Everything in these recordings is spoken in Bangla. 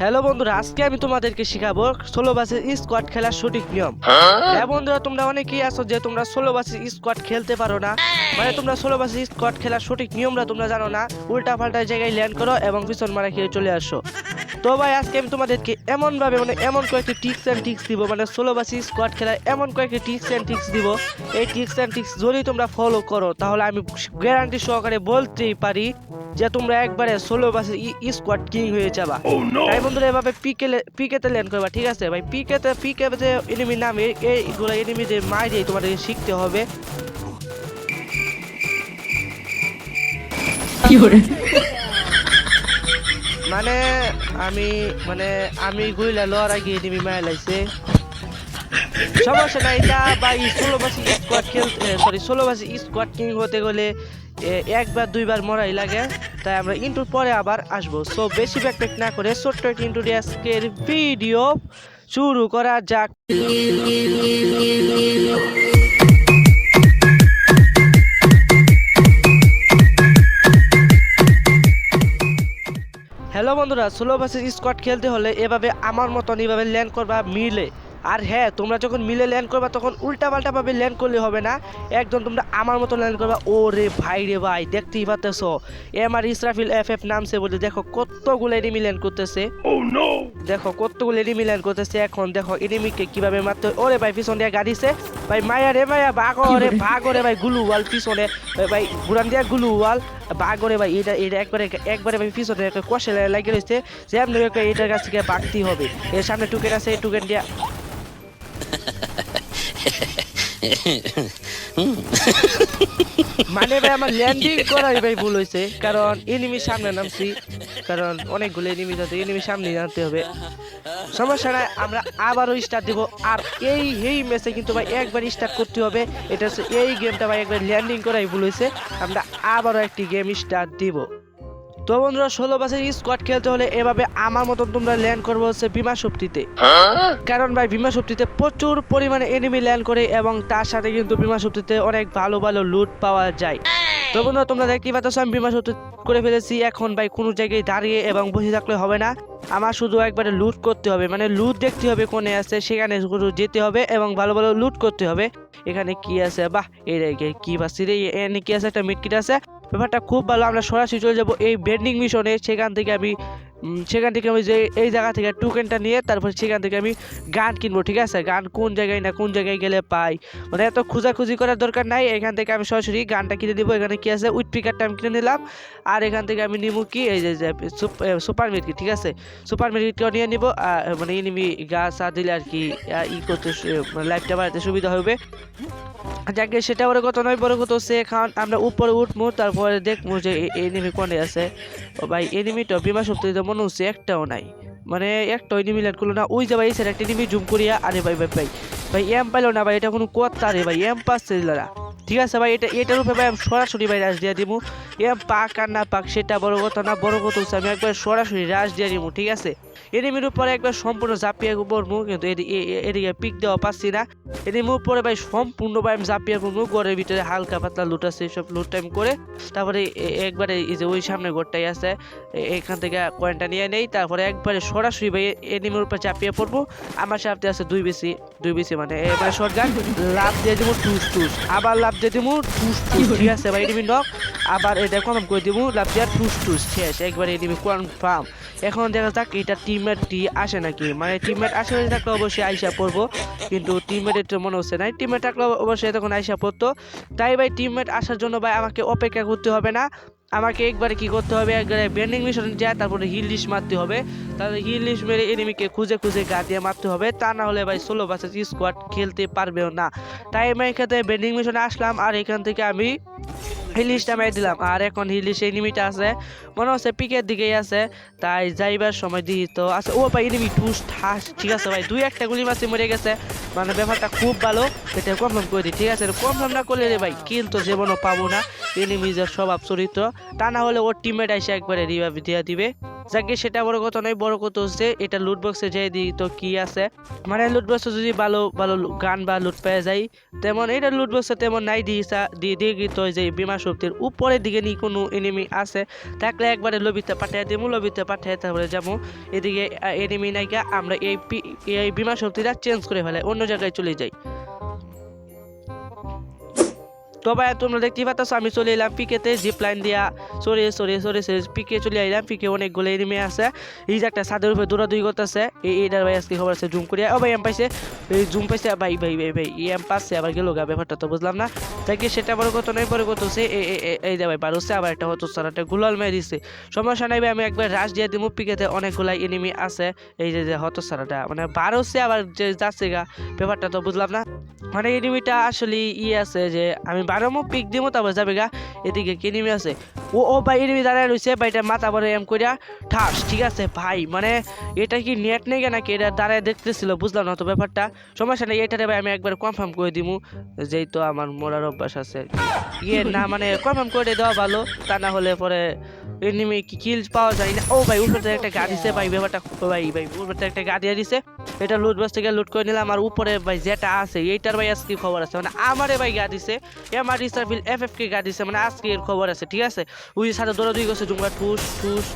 হ্যালো বন্ধুরা আজকে আমি তোমাদেরকে শিখাবো ষোলো বাসের স্কোয়াড খেলার সঠিক নিয়ম। হ্যাঁ বন্ধুরা তোমরা অনেকেই আছো যে তোমরা ষোলো বাসের স্কোয়াড খেলতে পারো না। মানে তোমরা ষোলো বাসের স্কোয়াড খেলার সঠিক নিয়মটা তোমরা জানো না। উল্টা পাল্টা জায়গায় ল্যান্ড করো এবং পিছন মারা খেয়ে চলে আসো। তো ভাই আজকে আমি তোমাদেরকে এমন ভাবে মানে এমন কয়েকটি টিক্স অ্যান্ড টিক্স দিব। মানে ষোলো বাসি স্কোয়াড খেলায় এমন কয়েকটি টিক্স অ্যান্ড টিক্স দিব। এই টিক্স অ্যান্ড টিক্স যদি তোমরা ফলো করো তাহলে আমি গ্যারান্টি সহকারে বলতেই পারি যে তোমরা একবারে ষোলো বাসে স্কোয়াড কিং হয়ে যাবা। তাই বন্ধুরা এভাবে পিকে পিকেতে ল্যান্ড করবা ঠিক আছে? ভাই পিকেতে পিকে যে এনিমি নামে এইগুলো এনিমিদের মাইরে তোমাদেরকে শিখতে হবে। মানে আমি মানে আমি গুইলা লড় আগে এনিমি মায়া লাইছে। সমস্যা নাই এটা বা ষোলো বাসি স্কোয়াড খেলতে সরি ষোলো বাসি স্কোয়াড কিং হতে গেলে একবার, দুইবার মরাই লাগে। তাই আমরা ইন্টুর পরে আবার আসব। সো বেশি ব্যাকপ্যাক না করে ছোট্ট একটি ইন্টু দিয়ে আজকের ভিডিও শুরু করা যাক। বন্ধুরা ষোলো ভার্সেস স্কোয়াড খেলতে হলে এভাবে আমার মতন এইভাবে ল্যান্ড করবা মিলে। আর হ্যাঁ তোমরা যখন মিলে ল্যান্ড করবা তখন উল্টা পাল্টা ভাবে ল্যান্ড করলে হবে না। একদম তোমরা আমার মতো ল্যান্ড করবা। ও রে ভাই রে ভাই দেখতেই পাচ্তেছো M R Israfil F F নামছে বলে। দেখো কতগুলো এনিমি ল্যান্ড করতেছে। দেখো কতগুলো এনিমি ল্যান্ড করতেছে। এখন দেখো এনিমিকে কীভাবে মারতে হয়। ওরে ভাই পিছন দিয়ে গাড়িছে ভাই মায়া রে মায়া বাঘ রে বাঘ রে ভাই গুলু ওয়াল পিছনে। ভাই বুড়ান দিয়া গুলু ওয়াল। বাঘ রে ভাই এটা এটা একবারে একবারে ভাই পিছনে একটা কষে লাগে রয়েছে। যে আপনি এটার কাছ থেকে বাঘতেই হবে। এর সামনে টুকেন আছে এই দিয়া মানে ভাই, আমার ল্যান্ডিং করাই ভাই ভুল হয়েছে কারণ এনিমি সামনে নামছি। কারণ অনেকগুলো এনিমি যাতে এনিমি সামনে নামতে হবে। সমস্যা নাই, আমরা আবারও স্টার্ট দিব। আর এই এই ম্যাচে কিন্তু ভাই একবার স্টার্ট করতে হবে। এটা হচ্ছে এই গেমটা ভাই একবার ল্যান্ডিং করাই ভুল হয়েছে আমরা আবারও একটি গেম স্টার্ট দিব। তো বন্ধুরা, ষোলো বাসের স্কোয়াড খেলতে হলে এভাবে আমার মতন তোমরা ল্যান্ড করব হচ্ছে বিমা শক্তিতে। কারণ ভাই বিমা শক্তিতে প্রচুর পরিমাণে এনিমি ল্যান্ড করে এবং তার সাথে কিন্তু বিমা শক্তিতে অনেক ভালো ভালো লুট পাওয়া যায়। তো বন্ধুরা, তোমরা দেখতেই পাচ্ছ, আমি বিমা করে ফেলেছি। এখন ভাই কোনো জায়গায় দাঁড়িয়ে এবং বসে থাকলে হবে না। আমার শুধু একবারে লুট করতে হবে। মানে লুট দেখতে হবে কোনে আছে, সেখানে যেতে হবে এবং ভালো ভালো লুট করতে হবে। এখানে কি আছে? বাহ, এই রেগে কি পাচ্ছি রে এখানে কি আছে? একটা মিটকিট আছে। ব্যাপারটা খুব ভালো, আমরা সরাসরি চলে যাব এই বেন্ডিং মিশনে সেখান থেকে আমি সেখান থেকে আমি যে এই জায়গা থেকে টোকেনটা নিয়ে তারপর সেখান থেকে আমি গান কিনবো, ঠিক আছে? গান কোন জায়গায় না কোন জায়গায় গেলে পাই? মানে এত খোঁজাখুঁজি করার দরকার নাই। এখান থেকে আমি সরাসরি গানটা কিনে দিব এখানে কি আছে? উইথ পিকারটা আমি কিনে নিলাম। আর এখান থেকে আমি নিবো কি? এই যে সুপার মিটকি ঠিক আছে? সুপার মিটকিও নিয়ে নিব। মানে এনিমি গাছ আর দিলে আর কি ই করতে মানে লাইফটা বাড়াতে সুবিধা হবে। যাকে সেটা বড় কথা নয়, বড় কথা হচ্ছে এখন আমরা উপরে উঠবো, তারপরে দেখব যে এনিমি কোনে আছে। ও ভাই এনিমিটা বিমা শক্তিতে মনে হচ্ছে, একটাও নাই। মানে একটা এনিমি ল্যান্ড করল না। ওই যে ভাই স্যার একটা এনিমি জুম করিয়া, আরে ভাই ভাই ভাই ভাই, এম পাইলো না ভাই, এটা কোনো কথা রে ভাই, এম পাচ্ছে ঠিক আছে ভাই, এটা এটার উপরে ভাই সরাসরি ভাই রাশ দিয়ে দিব এম পাক আর না পাক, সেটা বড় কথা না বড় কথা হচ্ছে আমি একবার সরাসরি রাশ দিয়ে দিব ঠিক আছে? এনিমির উপরে একবার সম্পূর্ণ ঝাঁপিয়ে পড়ব কিন্তু এদি- এ- এ- এদিকে পিক দেওয়া পাচ্ছি না। এনিমির উপরে ভাই সম্পূর্ণ ভাই আমি ঝাঁপিয়ে পড়ব ঘরের ভিতরে হালকা পাতলা লুট আছে সব লুট টাইম করে। তারপরে একবারে এই যে ওই সামনে ঘরটাই আছে এখান থেকে কয়েনটা নিয়ে নেই, তারপরে একবারে সরাসরি ভাই এনিমির উপরে চাপিয়ে পড়ব আমার সাথে আছে দুই বেশি দুই বেশি মানে এবারে শর্টগান লাভ দিয়ে দিব টুস টুস। আবার লাভ দিয়ে দিব টুস টুস, ঠিক আছে? এবার এনিমি নক আবার এটা কনফার্ম করে দিব লাভ দিয়ে টুস টুস শেষ একবার এনিমি কনফার্ম এখন দেখা যাক, এটা টিমমেটটি আসে নাকি? মানে টিমমেট আসে থাকলে অবশ্যই আইসা পড়ব। কিন্তু টিমমেটের তো মনে হচ্ছে না টিমমেট থাকলে অবশ্যই তখন আইসা পড়তো। তাই ভাই টিমমেট আসার জন্য ভাই, আমাকে অপেক্ষা করতে হবে না। আমাকে একবারে কি করতে হবে? একবারে বেন্ডিং মিশন যায়, তারপরে হিল লিস্ট মারতে হবে। তাহলে হিল লিস্ট মেরে এনিমিকে খুঁজে খুঁজে গা দিয়ে মারতে হবে। তা না হলে ভাই ষোলো বাসেস স্কোয়াড খেলতে পারবেও না। তাই আমি এখানে বেন্ডিং মিশনে আসলাম, আর এখান থেকে আমি হিলিশটা মেরে দিলাম। আর এখন হিলিশ এনিমিটা আছে। মনে হচ্ছে পিকের দিকেই আছে। তাই যাইবার সময় দিই তো আচ্ছা ও ভাই এনিমি টুস ঠাস, ঠিক আছে ভাই। দুই একটা গুলি মাছি মরে গেছে। মানে ব্যাপারটা খুব ভালো। এটা কনফার্ম করে দিই, ঠিক আছে? কনফার্ম না করলে রে ভাই কিন্তু জীবনও পাবো না। এনিমিজের স্বভাব চরিত্র, তা না হলে ওর টিমমেট এসে একবারে রিভাইভ দিয়ে দিবে। যাকে সেটা বড় কথা নয়, বড় কথা হচ্ছে এটা লুট বক্সে যে দিই তো কি আছে। মানে লুট বক্সে যদি ভালো ভালো গান বা লুট পেয়ে যাই, তেমন এটা লুট বক্সে তেমন নাই দিয়েছা দিয়ে দিয়ে তো যে বিমা শক্তির উপরের দিকে নি কোনো এনিমি আছে। থাকলে একবারে লবিতে পাঠিয়ে দিমু, লবিতে পাঠিয়ে তারপরে যাব। এদিকে এনিমি নাইকা আমরা এই এই বিমা শক্তিটা চেঞ্জ করে ফেলে অন্য জায়গায় চলে যাই। তো ভাই তোমরা দেখতে পাচ্ছ আমি চলে এলাম পিকেতে জিপ লাইন দিয়া। সরে সরে সরে সরে, পিকে চলে এলাম পিকে অনেকগুলো এনিমে আছে। এই যে একটা ছাদের উপরে দৌড়াদৌড়ি করতেছে। এই এইটার ভাই আজকে খবর আছে জুম করিয়া ও ভাই এম পাইছে। এই জুম পাইছে, ভাই ভাই ভাই ভাই এম পাচ্ছে, আবার গেল গা, ব্যাপারটা তো বুঝলাম না। তাই কি সেটা বড় কত নয়, বড় কত হচ্ছে এই যে ভাই, বারোছে, আবার একটা হতো স্যার একটা গুলাল মেরে দিছে। সমস্যা নাই ভাই, আমি একবার রাশ দিয়ে দিব পিকেতে অনেকগুলা এনিমি আছে। এই যে যে হতো সারাটা মানে বারোছে, আবার যে যাচ্ছে গা, ব্যাপারটা তো বুঝলাম না। মানে এনিমিটা আসলে ই আছে যে, আমি বারোমো পিক দিব তারপর যাবে গা এদিকে কি এনিমি আছে? ও ও, ভাই, এনিমি দাঁড়ায় রয়েছে ভাইটা মাথা বড় এম করিয়া ঠাস ঠিক আছে, ভাই মানে এটা কি নেট নেই নাকি এটা দাঁড়ায় দেখতেছিল বুঝলাম না তো ব্যাপারটা? সমস্যা নেই এটারে ভাই আমি একবার কনফার্ম করে দিব যেই তো আমার মরার অভ্যাস আছে। ইয়ে না মানে কনফার্ম করে দেওয়া ভালো, তা না হলে পরে এনিমি কি কিল পাওয়া যায় না। ও, ভাই, উপরে একটা গাড়ি দিছে, ভাই, ব্যাপারটা ভাই ভাই, উপরে একটা গাড়ি দিছে। এটা লুট বাস থেকে লুট করে নিলাম আর উপরে ভাই যেটা আছে, এইটার ভাই আজকে খবর আছে। মানে আমারে ভাই গা দিছে এমআর রিসার্ভিল এফ এফ কে গা দিছে মানে আজকে এর খবর আছে, ঠিক আছে? ওই সাথে দৌড়া দুই গেছে জুমকা ঠুস ঠুস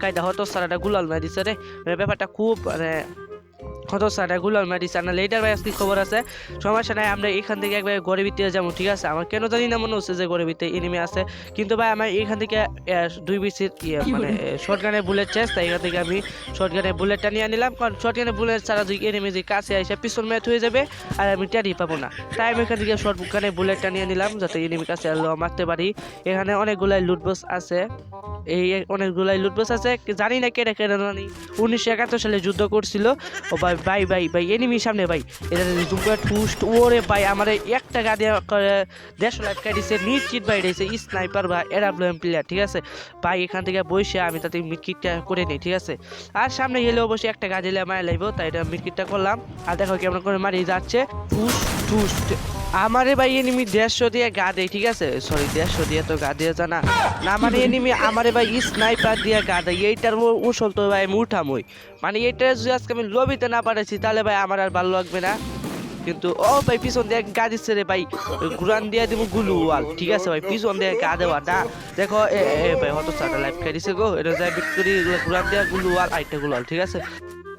কায়দা হতো সারাটা গুলাল না দিছে রে। মানে ব্যাপারটা খুব মানে হতো সারা গুলাল মারি দিছে না লেটার ভাই আজকে খবর আছে সমস্যা নাই আমরা এখান থেকে একবার গরিবিতে যাব ঠিক আছে? আমার কেন জানি না মনে হচ্ছে যে গরিবিতে এনিমি আছে। কিন্তু ভাই আমার এখান থেকে দুই বিসির ইয়ে মানে শর্ট গানের বুলেট চেস তাই এখান থেকে আমি শর্ট গানের বুলেটটা নিয়ে নিলাম। কারণ শর্ট গানের বুলেট ছাড়া দুই এনিমি যে কাছে আসে পিছন ম্যাথ হয়ে যাবে আর আমি টেরি পাবো না। তাই আমি এখান থেকে শর্ট গানের বুলেটটা নিয়ে নিলাম যাতে এনিমি কাছে আলো মারতে পারি। এখানে অনেকগুলাই লুটবক্স আছে। এই অনেকগুলাই লুটবক্স আছে জানি না কেটে কেটে জানি। উনিশশো একাত্তর সালে যুদ্ধ করছিল। ও ভাই ভাই ভাই ভাই এনিমি সামনে, ভাই। এটা জুম করে টুস্ট ওরে ভাই, আমার একটা গাড়ি দেশ লাইফ কাটিছে নিশ্চিত ভাই রয়েছে স্নাইপার বা এরাপ্লেন প্লেয়ার ঠিক আছে? ভাই, এখান থেকে বসে আমি তাতে মিটকিটটা করে নিই, ঠিক আছে? আর সামনে গেলে অবশ্যই একটা গাড়ি মারা তাই এটা মিটকিটটা করলাম। আর দেখো কেমন করে মারি যাচ্ছে। টুস্ট টুস্ট আমারে ভাই এনিমি দেড়শো দিয়ে গা দেয়, ঠিক আছে? সরি দেড়শো দিয়ে তো গা দিয়ে জানা না। মানে এনিমি আমারে ভাই স্নাইপার দিয়ে গা দেয়, এইটার উসল তো ভাই আমি উঠামই। মানে এইটা যদি আজকে আমি লবিতে না পারেছি তাহলে ভাই আমার আর ভালো লাগবে না। কিন্তু, ও ভাই পিছন দিয়ে গা দিচ্ছে রে ভাই গুরান দিয়ে দিব গুলু ওয়াল, ঠিক আছে ভাই? পিছন দিয়ে গা দেওয়া না। দেখো, এ ভাই হতো চারটা লাইফ খাইছে গো, এটা যাই বিক্রি গুরান দিয়ে গুলু ওয়াল, আইটা গুলাল ঠিক আছে?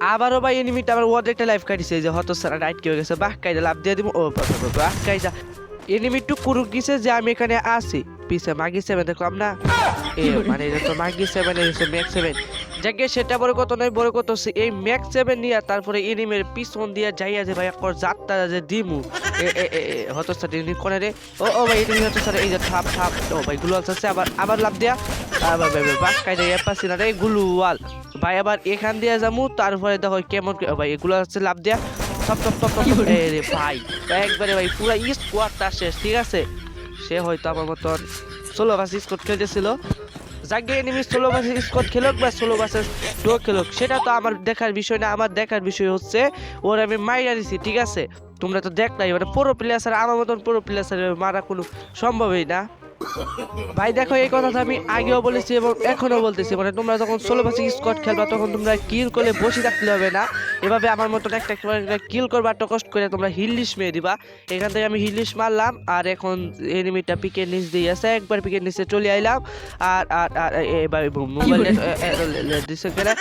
আবারও ভাই এনিমিটা আবার একটা লাইফ কাটিছে যে হতো সারা রাইট কে গেছে। বাহ কাইদা লাভ দিয়ে দিব। ও বাহ, কাইদা এনিমি টু কুরুক গেছে যে আমি এখানে আছি। পিছে মাগি সেভেন দেখলাম না? এ মানে এটা তো মাগি সেভেন এসে ম্যাক্স সেভেন যাকে সেটা বড় কত নয় বড় কত এই ম্যাক্স সেভেন নিয়ে তারপরে এনিমের পিছন দিয়ে যাইয়া যে ভাই একর যাত্রা যে দিমু। হতো স্যার এনিমি কোনে রে। ও ও ভাই এনিমি হতো স্যার এই যে থাপ থাপ ও ভাই গুলো আছে আবার আবার লাভ দিয়া। আবার ভাই ভাই বাস কাইদা এ না রে গুলুয়াল। ভাই আবার এখান দিয়ে যামু তারপরে দেখো কেমন করে- ভাই এগুলো হচ্ছে লাভ দিয়া। সব সব সব সব রে ভাই একবারে ভাই পুরো স্কোয়াডটা শেষ ঠিক আছে? সে হয়তো আমার মতন ষোলো বাস স্কোয়াড খেলতেছিল যাকে এনিমি ষোলো বাসে স্কোয়াড খেলুক বা ষোলো বাসের ডো খেলুক, সেটা তো আমার দেখার বিষয় না, আমার দেখার বিষয় হচ্ছে ওর আমি মাইরা দিছি ঠিক আছে? তোমরা তো দেখ নাই মানে পুরো প্লেয়ার আমার মতন পুরো প্লেয়ার মারা কোনো সম্ভবই না। ভাই দেখো এই কথাটা আমি আগেও বলেছি এবং এখনও বলতেছি মানে তোমরা যখন ষোলো বাসে স্কট খেলবা তখন তোমরা কিল করলে বসে থাকতে হবে না এভাবে আমার মতন একটা কিল করবা টকস্ট করে তোমরা হিলিশ মেরে দিবা এখান থেকে আমি হিলিশ মারলাম আর এখন এনিমিটা পিকের নিচ দিয়ে আছে একবার পিকের নিচে চলে আইলাম আর আর আর এবার মোবাইল কেনা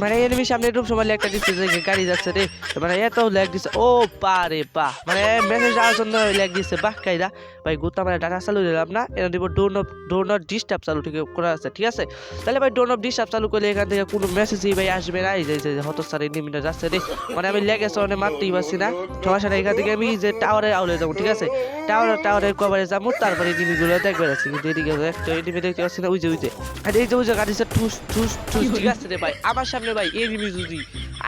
মানে এনিমি সামনে এরকম সময় লেগটা দিচ্ছে যে গাড়ি যাচ্ছে রে মানে এত লেগ দিচ্ছে। ও পা রে পা। মানে মেসেজ যাওয়ার জন্য লেগ দিচ্ছে। বাহ কাইদা ভাই, গুতা মানে ডাটা চালু দিলাম না। এটা দিব ডোন অফ ডোন অফ ডিস্টার্ব চালু ঠিক করা আছে, ঠিক আছে? তাহলে ভাই ডোন অফ ডিস্টার্ব চালু করলে এখান থেকে কোনো মেসেজই ভাই আসবে না। এই যে যে হত স্যার এনিমিটা যাচ্ছে রে। মানে আমি লেগে অনেক মারতেই পারছি না। সমস্যা এখান থেকে আমি যে টাওয়ারে আউলে যাব, ঠিক আছে? টাওয়ার টাওয়ারের কভারে যাব, তারপরে এনিমিগুলো দেখবে যাচ্ছি কিন্তু এদিকে একটা এনিমি দেখতে পাচ্ছি না। উইজে উইজে আর এই যে উইজে গাড়িছে ঠুস ঠুস ঠুস, ঠিক আছে রে ভাই? আমার সামনে ভাই এনিমি যদি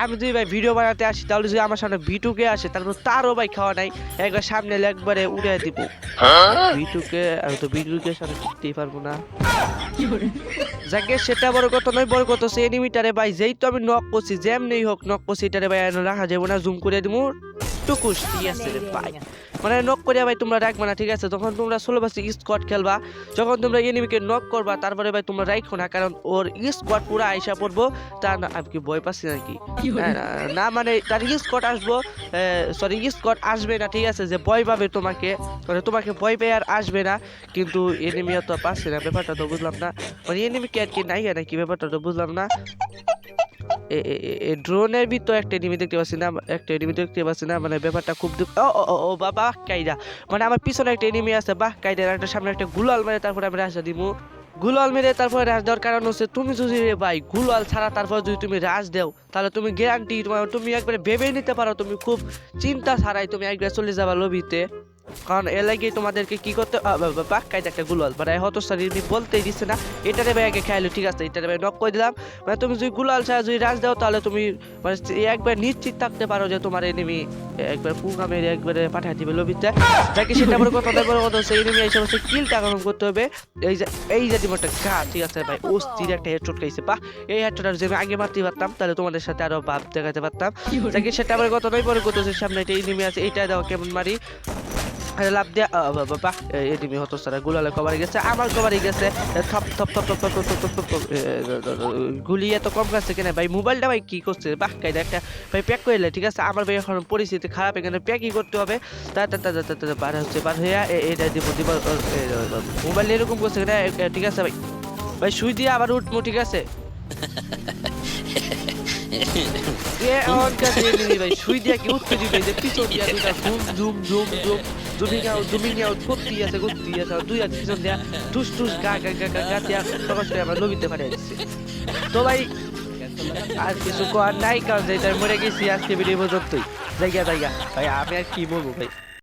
আমি যদি ভাই ভিডিও বানাতে আসি, তাহলে যদি আমার সামনে ভিটুকে আসে তারপর তারও ভাই খাওয়া নাই। একবার সামনে একবারে উড়ে দিব। ভিটুকে, আমি তো ভিটুকে সামনে টিকতেই পারব না। যাকে সেটা বড় কথা নয়, বড় কথা সে এনিমিটারে ভাই, যেই তো আমি নক করছি যেমনি হোক নক করছি, এটারে ভাই রাখা যাব না জুম করে দিব ঠিক আছে রে ভাই। মানে নক করিয়া ভাই তোমরা রাখবে না ঠিক আছে? যখন তোমরা ষোলো বাসে স্কোয়াড খেলবা যখন তোমরা এনিমিকে নক করবা তারপরে ভাই তোমরা রাখো না কারণ ওর স্কোয়াড পুরো আইসা পড়ব। তা না আমি কি ভয় পাচ্ছি নাকি? হ্যাঁ, না, মানে তার স্কোয়াড আসব সরি স্কোয়াড আসবে না ঠিক আছে? যে ভয় পাবে তোমাকে মানে তোমাকে ভয় পেয়ে আর আসবে না। কিন্তু এনিমি তো পাচ্ছে না ব্যাপারটা তো বুঝলাম না। মানে এনিমি কি আর কি নাই নাকি ব্যাপারটা তো বুঝলাম না। ড্রোনের ভিতর একটা এনিমি দেখতে পাচ্ছি না একটা এনিমি দেখতে পাচ্ছি না মানে ব্যাপারটা খুব দুঃখ ও ও, ও বাবা কাইদা মানে আমার পিছনে একটা এনিমি আছে বাহ কাইদার একটা সামনে একটা গুলাল মেরে তারপরে আমি রাজা দিমু। গুলাল মেরে তারপরে রাজ দেওয়ার কারণ হচ্ছে তুমি যদি রে ভাই গুলাল ছাড়া তারপর যদি তুমি রাজ দেও তাহলে তুমি গ্যারান্টি তোমার তুমি একবারে ভেবে নিতে পারো তুমি খুব চিন্তা ছাড়াই তুমি একবারে চলে যাবা লবিতে কারণ এর লাগে তোমাদেরকে কি করতে বাক কাইতে একটা গুলাল। মানে হতো শরীর বলতেই দিচ্ছে না। এটারে ভাই আগে খাইলো ঠিক আছে এটারে ভাই নক করে দিলাম। মানে তুমি যদি গুলাল ছাড়া যদি রাজ দাও তাহলে তুমি মানে একবার নিশ্চিত থাকতে পারো যে তোমার এনিমি একবার মেরে একবারে পাঠিয়ে দিবে লবিতে। তাকে সেটা বড় কথা বড় কথা হচ্ছে এনিমি এই সমস্ত কিলটা গ্রহণ করতে হবে? এই যে এই যে দিমটা গা ঠিক আছে ভাই ও অস্থির একটা হেডশট খাইছে। বাহ এই হেডশট আর যদি আমি আগে মারতে পারতাম তাহলে তোমাদের সাথে আরও ভাব দেখাতে পারতাম। তাকে সেটা আমার কথা নয় পরে কথা সামনে একটা এনিমি আছে এইটা দাও কেমন মারি। লাভ দিয়া বাবা এনিমি হতো সারা গুলালে কভারে গেছে আমার কভারে গেছে থপ থপ থপ থপ থপ থপ থপ গুলি এত কম কাছে কেন? ভাই মোবাইলটা ভাই কি করছে? বাহ কাইদা একটা ভাই প্যাক করে ঠিক আছে? আমার ভাই এখন পরিস্থিতি খারাপ এখানে প্যাকই করতে হবে। তা তা তা তা, তা বার হচ্ছে বার হইয়া এটা দিব দিব মোবাইল এরকম করছে ঠিক আছে ভাই। ভাই সুই দিয়ে আবার উঠবো ঠিক আছে? এ ভাই দিয়া কি পিছন দিয়া করতেই আছে আছে দুই পিছন দিয়া টুস টুস গা গা গা গা দিয়া প্রকাশ দিচ্ছে তো ভাই আর কিছু করার নাই কারণ যেটা মরে গেছি আজকে ভিডিও পর্যন্তই জায়গা জায়গা ভাই আমি আর কি বলব ভাই